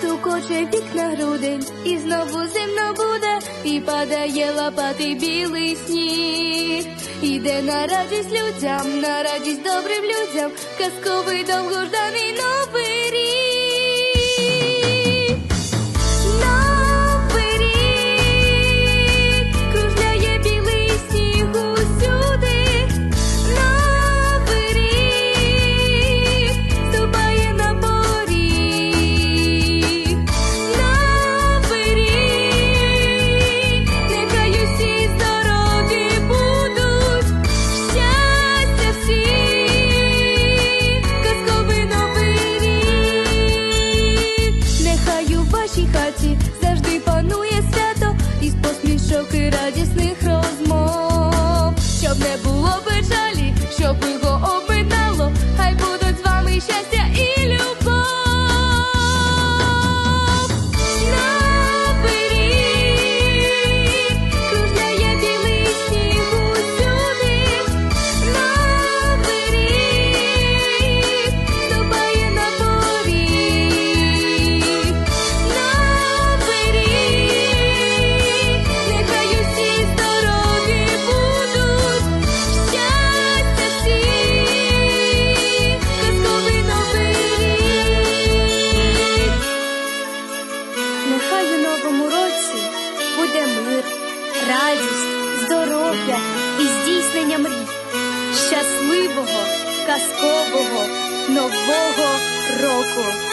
стукоче вікна грудень, і знову зимно буде, і падає лопати білий сніг. Іде на радість людям, на радість добрим людям, казковий довгожданий новий рік. your радість, здоров'я і здійснення мрій, щасливого, казкового нового року.